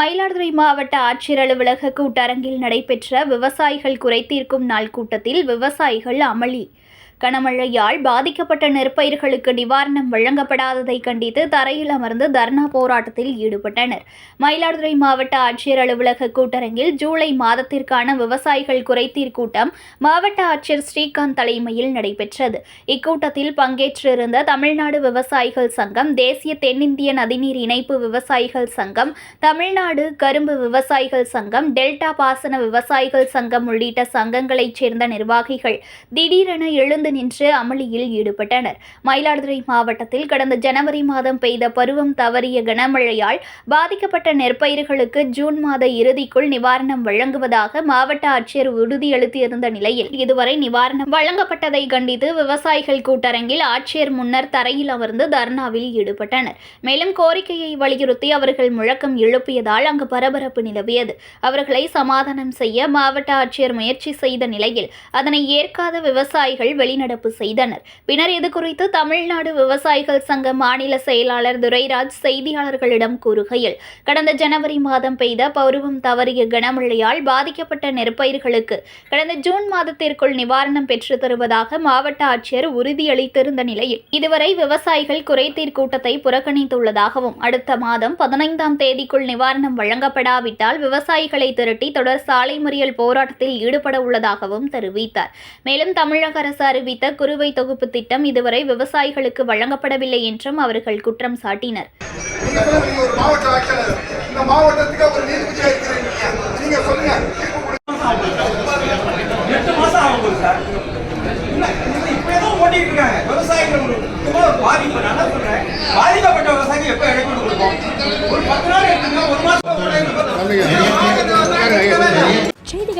மயிலாடுதுறை மாவட்ட ஆட்சியர் அலுவலக கூட்டரங்கில் நடைபெற்ற விவசாயிகள் குறைதீர்க்கும் நாள் கூட்டத்தில் விவசாயிகள் அமளி. கனமழையால் பாதிக்கப்பட்ட நெற்பயிர்களுக்கு நிவாரணம் வழங்கப்படாததை கண்டித்து தரையில் அமர்ந்து தர்ணா போராட்டத்தில் ஈடுபட்டனர். மயிலாடுதுறை மாவட்ட ஆட்சியர் அலுவலக கூட்டரங்கில் ஜூலை மாதத்திற்கான விவசாயிகள் குறைத்தீர் கூட்டம் மாவட்ட ஆட்சியர் ஸ்ரீகாந்த் தலைமையில் நடைபெற்றது. இக்கூட்டத்தில் பங்கேற்றிருந்த தமிழ்நாடு விவசாயிகள் சங்கம் தேசிய தென்னிந்திய நதிநீர் இணைப்பு விவசாயிகள் சங்கம் தமிழ்நாடு கரும்பு விவசாயிகள் சங்கம் டெல்டா பாசன விவசாயிகள் சங்கம் உள்ளிட்ட சங்கங்களைச் சேர்ந்த நிர்வாகிகள் திடீரென எழுந்து நின்று அமளியில் ஈடுபட்டனர். மயிலாடுதுறை மாவட்டத்தில் கடந்த ஜனவரி மாதம் பெய்த பருவம் தவறிய கனமழையால் பாதிக்கப்பட்ட நெற்பயிர்களுக்கு ஜூன் மாத இறுதிக்குள் நிவாரணம் வழங்குவதாக மாவட்ட ஆட்சியர் உறுதியளித்திருந்த நிலையில் இதுவரை நிவாரணம் வழங்கப்பட்டதை கண்டித்து விவசாயிகள் கூட்டரங்கில் ஆட்சியர் முன்னர் தரையில் அமர்ந்து தர்ணாவில் ஈடுபட்டனர். மேலும் கோரிக்கையை வலியுறுத்தி அவர்கள் முழக்கம் எழுப்பியதால் அங்கு பரபரப்பு நிலவியது. அவர்களை சமாதானம் செய்ய மாவட்ட ஆட்சியர் முயற்சி செய்த நிலையில் அதனை ஏற்காத விவசாயிகள் வெளி வெளிநடப்பு செய்தனர். பின்னர் இது குறித்து தமிழ்நாடு விவசாயிகள் சங்க மாநில செயலாளர் துரைராஜ் செய்தியாளர்களிடம் கூறுகையில் கடந்த ஜனவரி மாதம் பெய்த பருவம் தவறிய கனமழையால் பாதிக்கப்பட்ட நெற்பயிர்களுக்கு கடந்த ஜூன் மாதத்திற்குள் நிவாரணம் பெற்று தருவதாக மாவட்ட ஆட்சியர் உறுதியளித்திருந்த நிலையில் இதுவரை விவசாயிகள் குறைதீர் கூட்டத்தை புறக்கணித்துள்ளதாகவும் அடுத்த மாதம் பதினைந்தாம் தேதிக்குள் நிவாரணம் வழங்கப்படாவிட்டால் விவசாயிகளை திரட்டி தொடர் சாலை மறியல் போராட்டத்தில் ஈடுபட உள்ளதாகவும் தெரிவித்தார். மேலும் தமிழக அரசு அறிவி அறிவித்த குறுவை தொகுப்பு திட்டம் இதுவரை விவசாயிகளுக்கு வழங்கப்படவில்லை என்றும் அவர்கள் குற்றம் சாட்டினர். விவசாயிகள் பாதிக்கப்பட்ட விவசாயிக்கு எப்ப இடைவெளி கொடுப்போம் ஒரு பத்து நாள் எடுத்துங்க ஒரு மாசம்